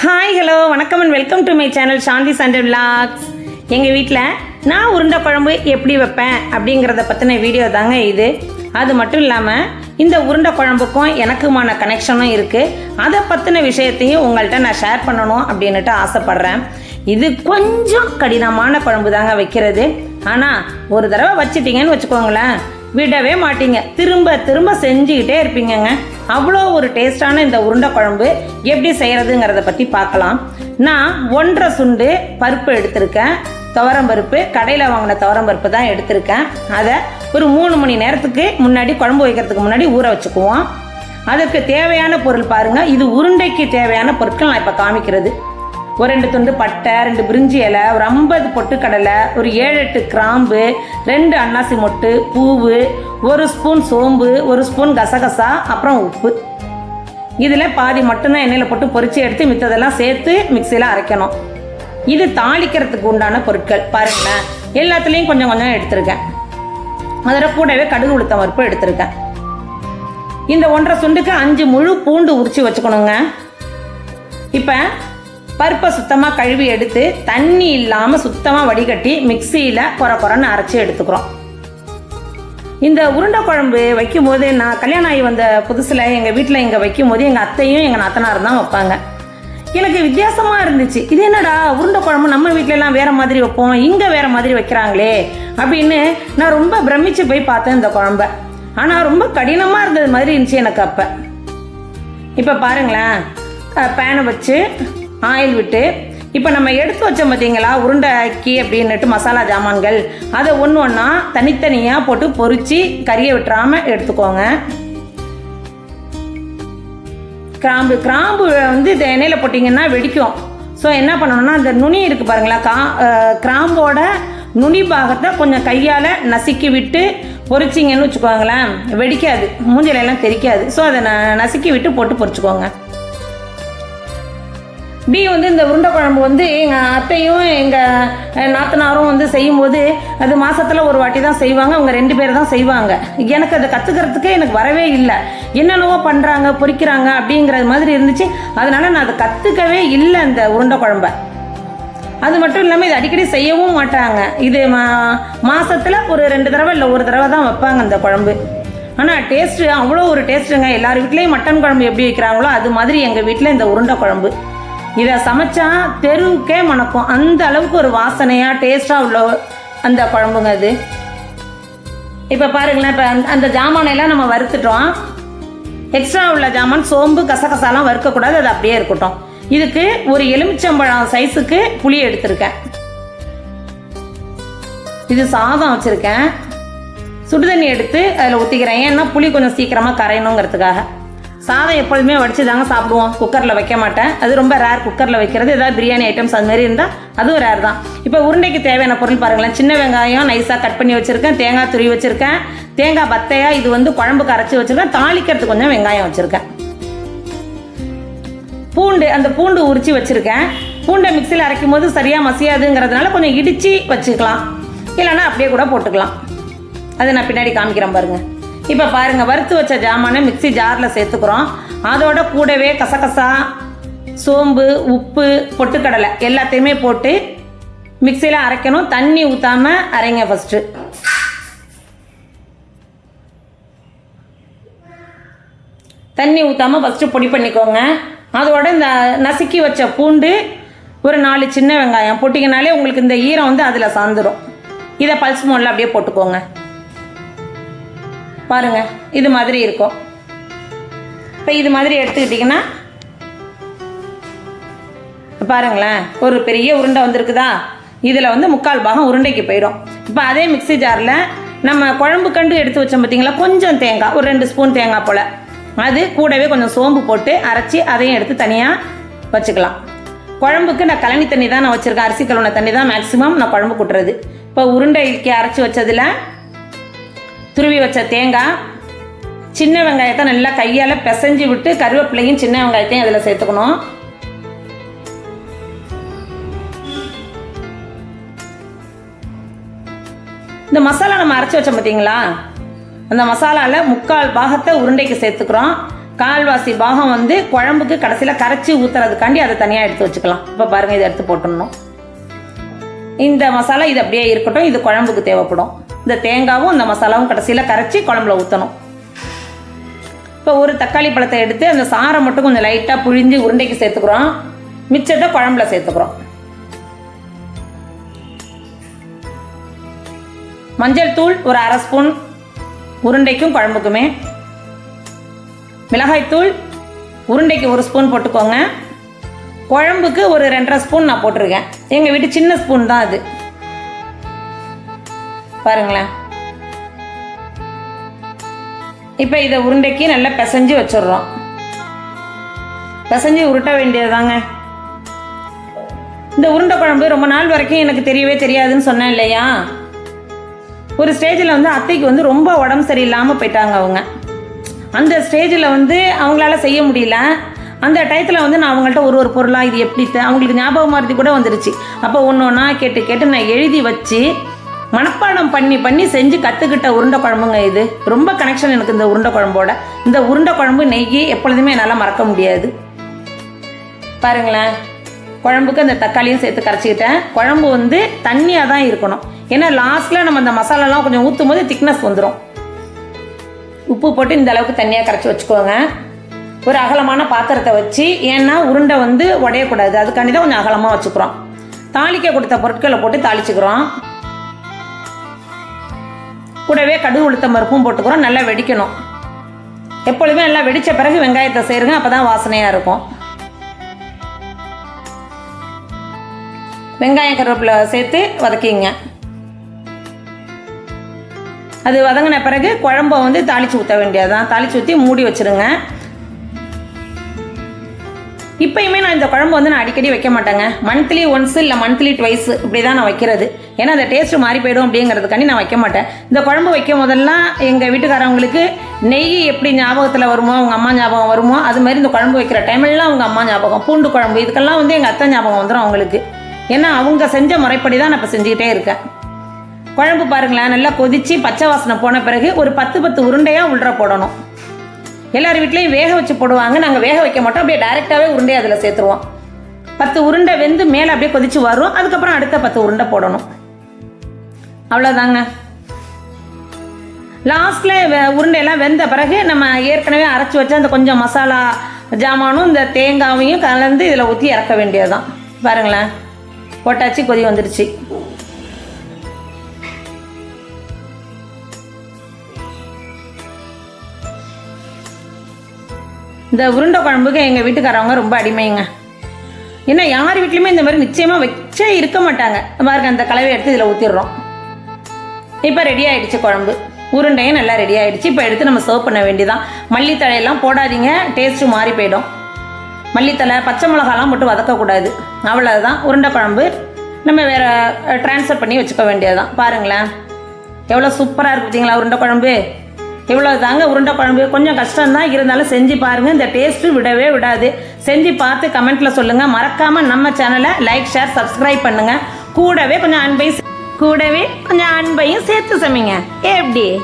Hi hello வணக்கம் and welcome to my channel Shanthi Sunday vlogs எங்கள் வீட்டில் நான் உருண்டை குழம்பு எப்படி வைப்பேன் அப்படிங்கிறத பற்றின வீடியோ தாங்க இது. அது மட்டும் இல்லாமல் இந்த உருண்டை குழம்புக்கும் எனக்குமான கனெக்ஷனும் இருக்குது அதை பற்றின விஷயத்தையும் உங்கள்கிட்ட நான் ஷேர் பண்ணணும் அப்படின்னுட்டு ஆசைப்பட்றேன். இது கொஞ்சம் கடினமான குழம்பு தாங்க வைக்கிறது. ஆனால் ஒரு தடவை வச்சிட்டிங்கன்னு வச்சுக்கோங்களேன் விடவே மாட்டீங்க. திரும்ப திரும்ப செஞ்சுக்கிட்டே இருப்பீங்கங்க. அவ்வளோ ஒரு டேஸ்டான இந்த உருண்டை குழம்பு எப்படி செய்கிறதுங்கிறத பற்றி பார்க்கலாம். நான் ஒன்றரை சுண்டு பருப்பு எடுத்திருக்கேன். துவரம் பருப்பு கடையில் வாங்கின துவரம் பருப்பு தான் எடுத்திருக்கேன். அதை ஒரு மூணு மணி நேரத்துக்கு முன்னாடி குழம்பு வைக்கிறதுக்கு முன்னாடி ஊற வச்சுக்குவோம். அதுக்கு தேவையான பொருள் பாருங்கள் இது உருண்டைக்கு தேவையான பொருட்கள் நான் இப்போ காமிக்கிறது. ஒரு ரெண்டு துண்டு பட்டை ரெண்டு பிரிஞ்சி இலை ஒரு ஐம்பது பொட்டுக்கடலை ஒரு ஏழு எட்டு கிராம்பு ரெண்டு அன்னாசி மொட்டு பூவு ஒரு ஸ்பூன் சோம்பு ஒரு ஸ்பூன் கசகசா அப்புறம் உப்பு. இதில் பாதி மட்டும்தான் எண்ணெயில் போட்டு பொறிச்சு எடுத்து மித்ததெல்லாம் சேர்த்து மிக்சியில் அரைக்கணும். இது தாளிக்கிறதுக்கு உண்டான பொருட்கள். பாருங்களேன் எல்லாத்துலேயும் கொஞ்சம் கொஞ்சம் எடுத்திருக்கேன். அதில் கூடவே கடுகு உளுத்தம் பருப்பு எடுத்திருக்கேன். இந்த ஒன்றரை சுண்டுக்கு அஞ்சு முழு பூண்டு உரிச்சு வச்சுக்கணுங்க. இப்போ பருப்பை சுத்தமாக கழுவி எடுத்து தண்ணி இல்லாமல் சுத்தமாக வடிகட்டி மிக்சியில் குறை குறைன்னு அரைச்சி எடுத்துக்கிறோம். இந்த உருண்டை குழம்பு வைக்கும்போது நான் கல்யாணம் ஆகி வந்த புதுசில் எங்கள் வீட்டில் இங்கே வைக்கும்போது எங்கள் அத்தையும் எங்கள் நாத்தனாரும் தான் வைப்பாங்க. எனக்கு வித்தியாசமாக இருந்துச்சு. இது என்னடா உருண்டை குழம்பு நம்ம வீட்டிலலாம் வேற மாதிரி வைப்போம் இங்கே வேற மாதிரி வைக்கிறாங்களே அப்படின்னு நான் ரொம்ப பிரமிச்சு போய் பார்த்தேன் இந்த குழம்ப. ஆனால் ரொம்ப கடினமாக இருந்தது மாதிரி இருந்துச்சு எனக்கு அப்போ. இப்போ பாருங்களேன் பேனை வச்சு ஆயில் விட்டு இப்போ நம்ம எடுத்து வச்சோம் பார்த்தீங்களா உருண்டை அக்கி அப்படின்னுட்டு மசாலா ஜாமான்கள். அதை ஒன்று ஒன்றா தனித்தனியாக போட்டு பொறிச்சு கறியை விட்டுறாமல் எடுத்துக்கோங்க. கிராம்பு கிராம்பு வந்து இந்த எண்ணெயில் போட்டிங்கன்னா வெடிக்கும். ஸோ என்ன பண்ணணும்னா அந்த நுனி இருக்குது பாருங்களா கா கிராம்போட நுனி பாகத்தை கொஞ்சம் கையால் நசுக்கி விட்டு பொரிச்சிங்கன்னு வச்சுக்கோங்களேன் வெடிக்காது மூஞ்சிலையெல்லாம் தெரிக்காது. ஸோ அதை ந நசுக்கி விட்டு போட்டு பொறிச்சிக்கோங்க. பி வந்து இந்த உருண்டை குழம்பு வந்து எங்கள் அத்தையும் எங்கள் நாத்தனாரும் வந்து செய்யும்போது அது மாதத்தில் ஒரு வாட்டி தான் செய்வாங்க. அவங்க ரெண்டு பேர் தான் செய்வாங்க. எனக்கு அதை கற்றுக்கிறதுக்கே எனக்கு வரவே இல்லை. என்னென்னவோ பண்ணுறாங்க பொரிக்கிறாங்க அப்படிங்கிறது மாதிரி இருந்துச்சு. அதனால் நான் அதை கற்றுக்கவே இல்லை இந்த உருண்டை குழம்ப. அது மட்டும் இல்லாமல் இது அடிக்கடி செய்யவும் மாட்டாங்க. இது மா மாதத்தில் ஒரு ரெண்டு தடவை இல்லை ஒரு தடவை தான் வைப்பாங்க இந்த குழம்பு. ஆனால் டேஸ்ட்டு அவ்வளோ ஒரு டேஸ்ட்டுங்க எல்லார் வீட்லேயும் மட்டன் குழம்பு எப்படி வைக்கிறாங்களோ அது மாதிரி எங்கள் வீட்டில் இந்த உருண்டை குழம்பு. இதை சமைச்சா தெருவுக்கே மணக்கும். அந்த அளவுக்கு ஒரு வாசனையாக டேஸ்ட்டாக உள்ள அந்த குழம்புங்க அது. இப்போ பாருங்களேன் இப்போ அந்த- அந்த ஜாமானையெல்லாம் நம்ம வறுத்துட்டோம். எக்ஸ்ட்ரா உள்ள ஜாமான் சோம்பு கசகசாலாம் வறுக்கக்கூடாது அது அப்படியே இருக்கட்டும். இதுக்கு ஒரு எலுமிச்சம்பழம் சைஸுக்கு புளி எடுத்திருக்கேன். இது சாதம் வச்சுருக்கேன். சுடுதண்ணி எடுத்து அதில் ஊற்றிக்கிறேன் ஏன்னா புளி கொஞ்சம் சீக்கிரமாக கரையணுங்கிறதுக்காக. சாதம் எப்பொழுதுமே வடிச்சு தாங்க சாப்பிடுவோம். குக்கரில் வைக்க மாட்டேன். அது ரொம்ப ரேர் குக்கரில் வைக்கிறது. ஏதாவது பிரியாணி ஐட்டம்ஸ் அது மாதிரி இருந்தால் அதுவும் ரேர் தான். இப்போ உருண்டைக்கு தேவையான பொருள் பாருங்களேன். சின்ன வெங்காயம் நைஸாக கட் பண்ணி வச்சுருக்கேன். தேங்காய் துருவி வச்சுருக்கேன். தேங்காய் பத்தையா இது வந்து குழம்புக்கு அரைச்சி வச்சுருக்கேன். தாளிக்கிறதுக்கு கொஞ்சம் வெங்காயம் வச்சுருக்கேன். பூண்டு அந்த பூண்டு உரிச்சு வச்சுருக்கேன். பூண்டை மிக்சியில் அரைக்கும் போது சரியாக மசியாதுங்கிறதுனால கொஞ்சம் இடித்து வச்சுக்கலாம். இல்லைன்னா அப்படியே கூட போட்டுக்கலாம். அதை நான் பின்னாடி காமிக்கிறேன் பாருங்கள் இப்போ பாருங்கள் வறுத்து வச்ச ஜாமானை மிக்சி ஜாரில் சேர்த்துக்கிறோம். அதோட கூடவே கசகசா சோம்பு உப்பு பொட்டுக்கடலை எல்லாத்தையுமே போட்டு மிக்சியில் அரைக்கணும். தண்ணி ஊற்றாம அரைங்க ஃபஸ்ட்டு தண்ணி ஊற்றாம ஃபஸ்ட்டு பொடி பண்ணிக்கோங்க. அதோட இந்த நசுக்கி வச்ச பூண்டு ஒரு நாலு சின்ன வெங்காயம் போட்டிங்கனாலே உங்களுக்கு இந்த ஈரம் வந்து அதில் சார்ந்துடும் இதை பல்ஸ் மோடில் அப்படியே போட்டுக்கோங்க. பாருங்க இது மாதிரி இருக்கும். இப்போ இது மாதிரி எடுத்துக்கிட்டிங்கன்னா பாருங்களேன் ஒரு பெரிய உருண்டை வந்திருக்குதா? இதில் வந்து முக்கால் பாகம் உருண்டைக்கு போயிடும். இப்போ அதே மிக்ஸி ஜாரில் நம்ம குழம்பு கண்டு எடுத்து வச்சோம் பார்த்தீங்களா கொஞ்சம் தேங்காய் ஒரு ரெண்டு ஸ்பூன் தேங்காய் போல். அது கூடவே கொஞ்சம் சோம்பு போட்டு அரைச்சி அதையும் எடுத்து தனியாக வச்சுக்கலாம். குழம்புக்கு நான் கழனி தண்ணி தான் நான் வச்சுருக்கேன். அரிசி கழுவுன தண்ணி தான் மேக்ஸிமம் நான் குழம்பு கூட்டுறது. இப்போ உருண்டைக்கு அரைச்சி வச்சதில் துருவி வச்ச தேங்காய் சின்ன வெங்காயத்தை நல்லா கையால் பிசைஞ்சு விட்டு கருவேப்பிலையும் சின்ன வெங்காயத்தையும் அதில் சேர்த்துக்கணும். இந்த மசாலா நம்ம அரைச்சி வச்சோம் பார்த்தீங்களா அந்த மசாலாவில் முக்கால் பாகத்தை உருண்டைக்கு சேர்த்துக்கிறோம். கால்வாசி பாகம் வந்து குழம்புக்கு கடைசியில் கரைச்சி ஊற்றுறதுக்காண்டி அதை தனியாக எடுத்து வச்சுக்கலாம். இப்போ பாருங்கள் இதை எடுத்து போட்டுடணும். இந்த மசாலா இது அப்படியே இருக்கட்டும் இது குழம்புக்கு தேவைப்படும். இந்த தேங்காவும் இந்த மசாலாவும் கடைசியில் கரைச்சி குழம்புல ஊற்றணும் இப்போ ஒரு தக்காளி பழத்தை எடுத்து அந்த சாறை மட்டும் கொஞ்சம் லைட்டாக புழிஞ்சு உருண்டைக்கு சேர்த்துக்கிறோம். மிச்சத்தை குழம்புல சேர்த்துக்கிறோம். மஞ்சள் தூள் ஒரு அரை ஸ்பூன் உருண்டைக்கும் குழம்புக்குமே. மிளகாய்த்தூள் உருண்டைக்கு ஒரு ஸ்பூன் போட்டுக்கோங்க. குழம்புக்கு ஒரு ரெண்டரை ஸ்பூன் நான் போட்டிருக்கேன். எங்கள் வீட்டு சின்ன ஸ்பூன் தான் அது. பாருங்களேன். இப்போ இதை உருண்டைக்கு நல்லா பிசைஞ்சு வச்சிடுறோம். பிசைஞ்சு உருட்ட வேண்டியதுதாங்க. இந்த உருண்டை குழம்பு ரொம்ப நாள் வரைக்கும் எனக்கு தெரியவே தெரியாதுன்னு சொன்னேன் இல்லையா? ஒரு ஸ்டேஜில் வந்து அத்தைக்கு வந்து ரொம்ப உடம்பு சரியில்லாமல் போயிட்டாங்க அவங்க. அந்த ஸ்டேஜில் வந்து அவங்களால செய்ய முடியல. அந்த டயத்தில் வந்து நான் அவங்கள்ட்ட ஒரு ஒரு பொருளாக இது எப்படி அவங்களுக்கு ஞாபகம் மருதி கூட வந்துருச்சு. அப்போ ஒன்று ஒன்றா கேட்டு கேட்டு நான் எழுதி வச்சு மனப்பாடம் பண்ணி பண்ணி செஞ்சு கற்றுக்கிட்ட உருண்டை குழம்புங்க இது. ரொம்ப கனெக்ஷன் எனக்கு இந்த உருண்டை குழம்போட. இந்த உருண்டை குழம்பு நெய் எப்பொழுதுமே என்னால் மறக்க முடியாது. பாருங்களேன். குழம்புக்கு அந்த தக்காளியும் சேர்த்து கரைச்சிக்கிட்டேன். குழம்பு வந்து தண்ணியாக தான் இருக்கணும். ஏன்னா லாஸ்ட்டில் நம்ம அந்த மசாலாலாம் கொஞ்சம் ஊற்றும் போது திக்னஸ் வந்துடும் உப்பு போட்டு இந்த அளவுக்கு தண்ணியாக கரைச்சி வச்சுக்கோங்க. ஒரு அகலமான பாத்திரத்தை வச்சு ஏன்னா உருண்டை வந்து உடையக்கூடாது. அதுக்காண்டி தான் கொஞ்சம் அகலமாக வச்சுக்கிறோம். தாளிக்க கொடுத்த பொருட்களை போட்டு தாளிச்சுக்கிறோம். கூடவே கடுகு உளுத்தம் பருப்பும் போட்டுக்கிறோம். நல்லா வெடிக்கணும். எப்பொழுதுமே நல்லா வெடித்த பிறகு வெங்காயத்தை சேருங்க. அப்போ தான் வாசனையாக இருக்கும். வெங்காயம் கருவேப்பிலை சேர்த்து வதக்கிங்க. அது வதங்கின பிறகு குழம்ப வந்து தாளித்து ஊற்ற வேண்டியதுதான். தாளித்து ஊற்றி மூடி வச்சிருங்க. இப்பயுமே நான் இந்த குழம்பு வந்து நான் அடிக்கடி வைக்க மாட்டேங்க. மந்த்லி ஒன்ஸ் இல்லை மந்த்லி ட்வைஸ் இப்படி தான் நான் வைக்கிறது. ஏன்னா அந்த டேஸ்ட்டு மாறி போயிடும் அப்படிங்கிறதுக்காண்டி நான் வைக்க மாட்டேன். இந்த குழம்பு வைக்கும் போதெல்லாம் எங்கள் வீட்டுக்காரவங்களுக்கு நெய் எப்படி ஞாபகத்தில் வருமோ அவங்க அம்மா ஞாபகம் வருமோ அது மாதிரி இந்த குழம்பு வைக்கிற டைம்லாம் அவங்க அம்மா ஞாபகம் பூண்டு குழம்பு இதுக்கெல்லாம் வந்து எங்கள் அத்தை ஞாபகம் வந்துடும் அவங்களுக்கு. ஏன்னா அவங்க செஞ்ச முறைப்படி தான் நான் இப்போ செஞ்சுக்கிட்டே இருக்கேன். குழம்பு பாருங்களேன் நல்லா கொதித்து பச்சை வாசனை போன பிறகு ஒரு பத்து பத்து உருண்டையாக உள்ள போடணும். எல்லார் வீட்லேயும் வேக வச்சு போடுவாங்க நாங்கள் வேக வைக்க மாட்டோம் அப்படியே டைரெக்டாகவே உருண்டையை அதில் சேர்த்துருவோம். பத்து உருண்டை வெந்து மேலே அப்படியே கொதிச்சு வரும் அதுக்கப்புறம் அடுத்த பத்து உருண்டை போடணும். அவ்வளோதாங்க லாஸ்ட்டில் உருண்டையெல்லாம் வெந்த பிறகு நம்ம ஏற்கனவே அரைச்சி வச்ச அந்த கொஞ்சம் மசாலா ஜாமானும் இந்த தேங்காவையும் கலந்து இதில் ஊற்றி இறக்க வேண்டியதுதான். பாருங்களேன். போட்டாச்சு கொதி வந்துடுச்சு இந்த உருண்டை குழம்புக்கு எங்கள் வீட்டுக்காரவங்க ரொம்ப அடிமைங்க. ஏன்னா யார் வீட்லையுமே இந்த மாதிரி நிச்சயமாக வச்சே இருக்க மாட்டாங்க. பாருங்க அந்த கலவை எடுத்து இதில் ஊற்றிடுறோம் இப்போ ரெடி ஆகிடுச்சு குழம்பு. உருண்டையும் நல்லா ரெடி ஆகிடுச்சு இப்போ எடுத்து நம்ம சர்வ் பண்ண வேண்டியதான் மல்லித்தழையெல்லாம் போடாதீங்க. டேஸ்ட்டு மாறி போயிடும். மல்லித்தலை பச்சை மிளகாலாம் போட்டு வதக்கக்கூடாது. அவ்வளோதான் உருண்டை குழம்பு. நம்ம வேறு ட்ரான்ஸ்ஃபர் பண்ணி வச்சுக்க வேண்டியதுதான். பாருங்களேன். எவ்வளோ சூப்பராக இருக்கு பார்த்தீங்களா உருண்டை குழம்பு? இவ்வளோ தாங்க உருண்டை குழம்பு. கொஞ்சம் கஷ்டம்தான். இருந்தாலும் செஞ்சு பாருங்கள் இந்த டேஸ்ட்டு விடவே விடாது. செஞ்சு பார்த்து கமெண்ட்டில் சொல்லுங்கள் மறக்காமல் நம்ம சேனலை லைக் ஷேர் சப்ஸ்கிரைப் பண்ணுங்கள் கூடவே கொஞ்சம் அன்பைஸ் கூடவே கொஞ்சம் அன்பையும் சேர்த்து சமைங்க. எப்படி?